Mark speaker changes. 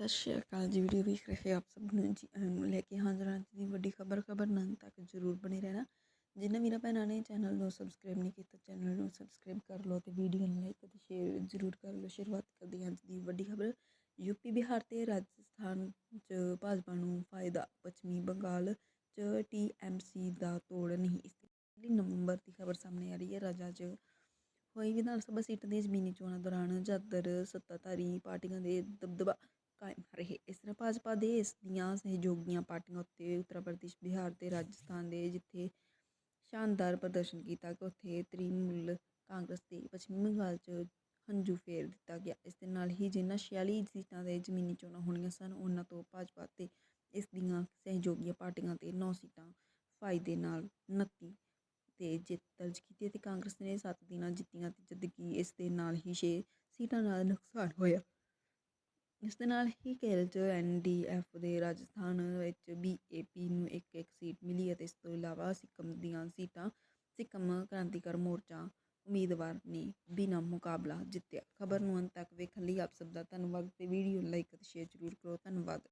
Speaker 1: ਸਤਿ ਸ਼੍ਰੀ ਅਕਾਲ ਜੀ ਵੀਡੀਓ ਵੇਖ ਰਹੇ ਆਪ ਸਭ ਨੂੰ ਜੀ ਨੂੰ ਲੈ ਕੇ ਹਾਜ਼ਰ ਹਾਂ ਦੀ ਵੱਡੀ ਖਬਰ ਖਬਰ ਨੰਨ ਤੱਕ ਜ਼ਰੂਰ ਬਣੇ ਰਹਿਣਾ। ਜਿਨ੍ਹਾਂ ਮੇਰਾ ਭੈਣਾਂ ਨੇ ਚੈਨਲ ਨੂੰ ਸਬਸਕ੍ਰਾਈਬ ਨਹੀਂ ਕੀਤਾ ਚੈਨਲ ਨੂੰ ਸਬਸਕ੍ਰਾਈਬ ਕਰ ਲਓ ਤੇ ਵੀਡੀਓ ਨੂੰ ਲਾਈਕ ਅਤੇ ਸ਼ੇਅਰ ਜ਼ਰੂਰ ਕਰ ਲਓ। ਸ਼ੁਰੂਆਤ ਕਰਦੇ ਹਾਂ ਅੱਜ ਦੀ ਵੱਡੀ ਖਬਰ। ਯੂਪੀ ਬਿਹਾਰ ਤੇ ਰਾਜਸਥਾਨ 'ਚ ਭਾਜਪਾ ਨੂੰ ਫਾਇਦਾ, ਪੱਛਮੀ ਬੰਗਾਲ 'ਚ ਟੀਐਮਸੀ ਦਾ ਤੋੜ ਨਹੀਂ। ਇਸ ਦੀ ਨਵੰਬਰ ਦੀ ਖਬਰ ਸਾਹਮਣੇ ਆ ਰਹੀ ਹੈ। ਰਾਜਾ 'ਚ ਹੋਈ ਵਿਧਾਨ ਸਭਾ ਸੀਟ ਦੀ ਜ਼ਮੀਨੀ ਚੋਣਾਂ ਦੌਰਾਨ ਜ਼ਿਆਦਾਤਰ ਸੱਤਾਧਾਰੀ ਪਾਰਟੀਆਂ ਦੇ ਦਬਦਬਾ ਕਾਇਮ ਰਹੇ। ਇਸ ਤਰ੍ਹਾਂ ਭਾਜਪਾ ਦੇ ਇਸ ਦੀਆਂ ਸਹਿਯੋਗੀਆਂ ਪਾਰਟੀਆਂ ਉੱਤੇ ਉੱਤਰ ਪ੍ਰਦੇਸ਼, ਬਿਹਾਰ ਤੇ ਰਾਜਸਥਾਨ ਦੇ ਜਿੱਥੇ ਸ਼ਾਨਦਾਰ ਪ੍ਰਦਰਸ਼ਨ ਕੀਤਾ ਕਿ ਉੱਥੇ ਤ੍ਰਿਣਮੂਲ ਕਾਂਗਰਸ ਦੇ ਪੱਛਮੀ ਬੰਗਾਲ 'ਚ ਹੰਝੂ ਫੇਰ ਦਿੱਤਾ ਗਿਆ। ਇਸ ਦੇ ਨਾਲ ਹੀ ਜਿਨ੍ਹਾਂ 46 ਸੀਟਾਂ ਦੇ ਜ਼ਮੀਨੀ ਚੋਣਾਂ ਹੋਣੀਆਂ ਸਨ, ਉਹਨਾਂ ਤੋਂ ਭਾਜਪਾ ਤੇ ਇਸ ਦੀਆਂ ਸਹਿਯੋਗੀਆਂ ਪਾਰਟੀਆਂ ਤੇ 9 ਸੀਟਾਂ ਫਾਇਦੇ ਨਾਲ 29 ਤੇ ਜਿੱਤ ਦਰਜ ਕੀਤੀ ਅਤੇ ਕਾਂਗਰਸ ਨੇ 7 ਦਿਨਾਂ ਜਿੱਤੀਆਂ ਤੇ ਜਦਕਿ ਇਸ ਦੇ ਨਾਲ ਹੀ 6 ਸੀਟਾਂ ਨਾਲ ਨੁਕਸਾਨ ਹੋਇਆ। ਇਸ ਦੇ ਨਾਲ ਹੀ ਕੇਰਲ 'ਚ ਐਨਡੀਐਫ ਦੇ ਰਾਜਸਥਾਨ ਵਿੱਚ ਬੀ ਏ ਪੀ ਨੂੰ ਇੱਕ ਇੱਕ ਸੀਟ ਮਿਲੀ ਅਤੇ ਇਸ ਤੋਂ ਇਲਾਵਾ ਸਿੱਕਮ ਦੀਆਂ ਸੀਟਾਂ, ਸਿੱਕਮ ਕ੍ਰਾਂਤੀਕਾਰ ਮੋਰਚਾ ਉਮੀਦਵਾਰ ਨੇ ਬਿਨਾਂ ਮੁਕਾਬਲਾ ਜਿੱਤਿਆ। ਖਬਰ ਨੂੰ ਅੰਤ ਤੱਕ ਵੇਖਣ ਲਈ ਆਪ ਸਭ ਦਾ ਧੰਨਵਾਦ ਤੇ ਵੀਡੀਓ ਲਾਈਕ ਅਤੇ ਸ਼ੇਅਰ ਜ਼ਰੂਰ ਕਰੋ। ਧੰਨਵਾਦ।